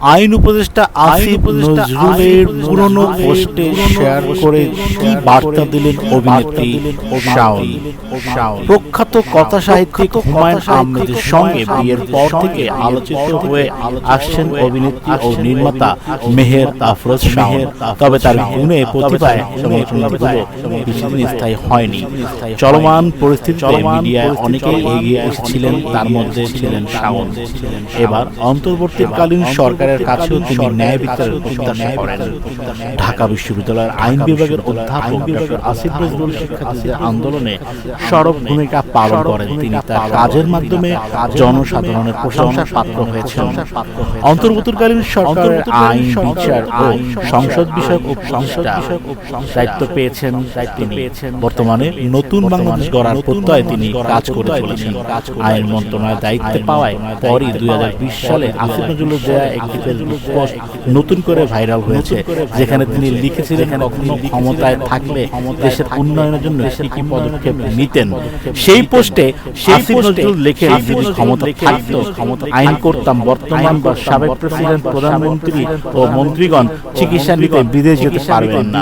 আইন উপদেষ্টা আসিফ নজরুলের পুরনো পোস্টে শেয়ার করে কি বার্তা দিলেন অভিনেত্রী শাওন? প্রখ্যাত কথা সাহিত্যিক হুমায়ুন আহমেদের সঙ্গে বিয়ের পর থেকে আলোচিত হয়ে আসছেন অভিনেত্রী ও নির্মাতা মেহের আফরোজ শাওন। তবে তার গুণে প্রতিভায় সমালোচনাগুলো বেশিদিন স্থায়ী হয়নি। চলমান পরিস্থিতিতে মিডিয়ায় অনেকেই এগিয়ে এসেছিলেন তার মধ্যে ছিলেন শাওন। এবার অন্তর্বর্তীকালীন সরকারের কাছেও তিনি ন্যায় বিচারের প্রত্যাশা করেন। ঢাকা বিশ্ববিদ্যালয়ের আইন বিভাগের অধ্যাপক ডক্টর আসিফ নজরুল শিক্ষার্থীদের আন্দোলনে সড়ক ভূমিকা পালন করেন তিনি তার কাজের মাধ্যমে জনসাধারণের প্রশংসার পাত্র হয়েছেন। অন্তর্বর্তীকালীন সরকারের আইন বিচার ও সংসদ বিষয়ক উপসংস্থা দায়িত্ব পেয়েছেন তিনি। বর্তমানে নতুন বাংলাদেশ গড়ার প্রত্যয়ে তিনি কাজ করে চলেছেন। আইন মন্ত্রণালয়ের দায়িত্বে পাওয়ায় পরই দুই সালে আসিফ নজরুলের দেয়া একটি ফেসবুক পোস্ট নতুন করে ভাইরাল হয়েছে যেখানে তিনি লিখেছিলেন কখনো ক্ষমতায় থাকলে দেশের উন্নয়নের জন্য কি কি পদক্ষেপ নিতেন? সেই পোস্টে আসিফ নজরুল লেখেন যদি ক্ষমতা থাকতো আইন করতাম বর্তমান বা সাবেক প্রেসিডেন্ট প্রধানমন্ত্রী ও মন্ত্রীগণ চিকিৎসা নিতে বিদেশ যেতে পারবেন না।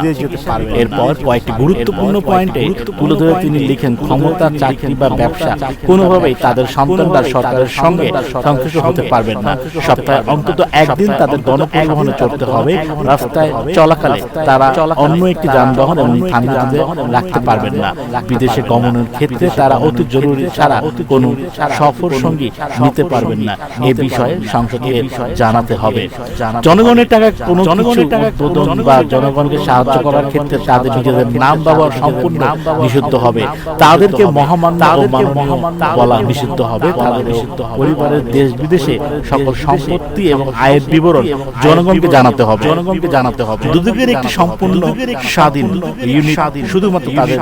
এরপর কয়েকটি গুরুত্বপূর্ণ পয়েন্টে তুলে ধরে তিনি লিখেন ক্ষমতা চাকরি বা ব্যবসা। কোনোভাবেই তাদের সন্তানরা সরকারের সঙ্গে সংশ্লিষ্ট হতে পারবেন না। সপ্তাহে অন্তত একদিন তাদের গণপরিবহনে চড়তে হবে। রাস্তায় চলাকালে তারা অন্য একটি যানবাহন এবং থানাতে রাখতে পারবেন না। বিদেশে গমনের ক্ষেত্রে তারা অতি জরুরি ছাড়া কোনো সফর সঙ্গী নিতে পারবেন না। এ বিষয়ে সংসদকে জানাতে হবে। জনগণের টাকা কোনো জনগণের টাকা উদ্বোধন বা জনগণকে সাহায্য করার ক্ষেত্রে তাদের নিজেদের নাম ব্যবহার সম্পূর্ণ নিষিদ্ধ হবে। তাদেরকে মহামান্য মাননীয় বলা নিষিদ্ধ হবে। তাদের নিষিদ্ধ পরিবারের দেশ বিদেশে সকল সম্পত্তি এবং আয়ের বিবরণ জনগণকে জানাতে হবে। জনগণকে জানাতে হবে। দুদকের একটি সম্পূর্ণ স্বাধীন ইউনিট শুধুমাত্র তাদের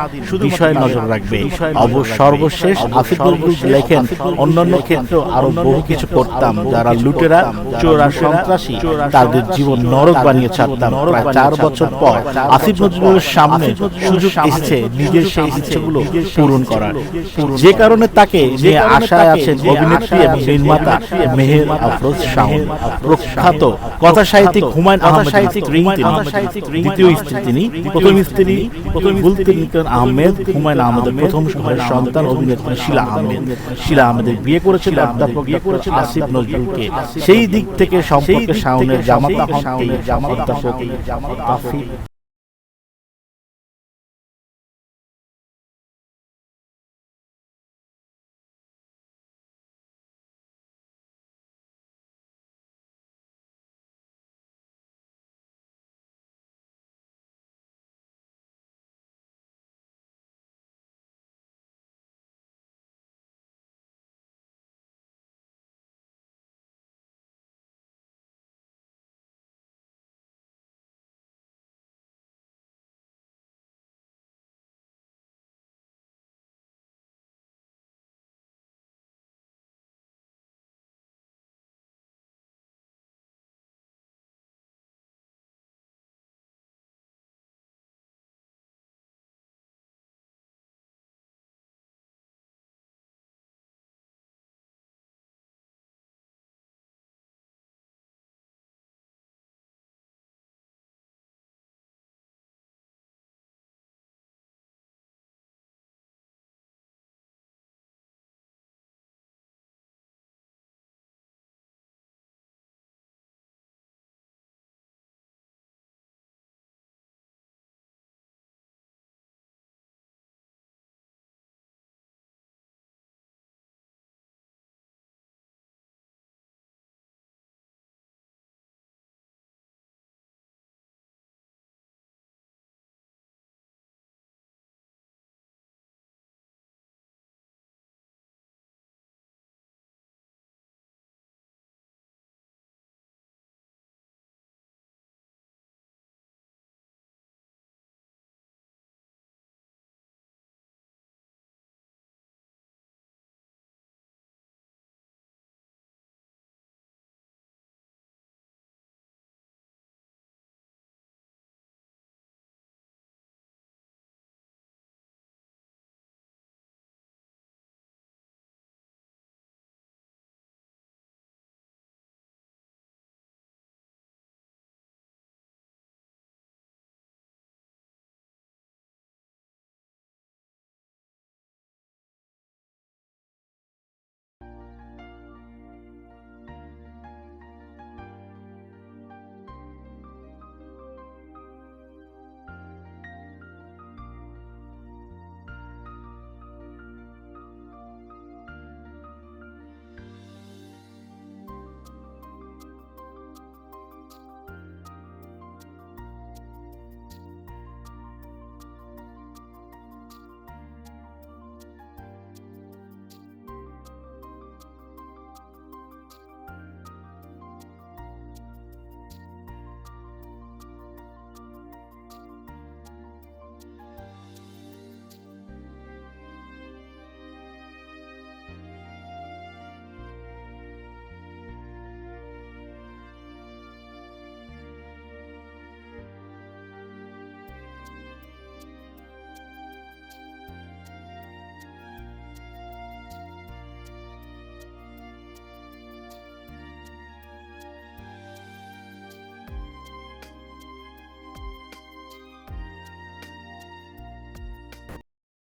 বিষয়ে নজর রাখবে। অবশ্য সর্বশেষ নজরুল লেখেন অন্যান্য ক্ষেত্রেও আরও বহু কিছু করতাম যারা লুটেরা চোরা সন্ত্রাসী তাদের জীবন নরক বানিয়ে ছাড়তাম। প্রায় চার বছর পর আসিফ নজরুলের সামনে সুযোগ এসেছে নিজের সেই ইচ্ছেগুলো পূরণ করার। যে কারণে তাকে নিয়ে আশায় আছেন অভিনেত্রী এবং নির্মাতা মেহের আফরোজ শাওন। কথা সাহিত্যিক হুমায়ুন আহমেদ স্ত্রী সাহিত্যিক দ্বিতীয় স্ত্রী তিনি প্রথম স্ত্রী প্রথম আহমেদ হুমায়ুন আহমেদের প্রথম সময়ের সন্তান অভিনেত্রী শিলা আহমেদ। শিলা আহমেদের বিয়ে করেছিল অধ্যাপক বিয়ে করেছিল আসিফ নজরুলকে। সেই দিক থেকে সম্পর্কে শাওনের জামাতা হন জামাতা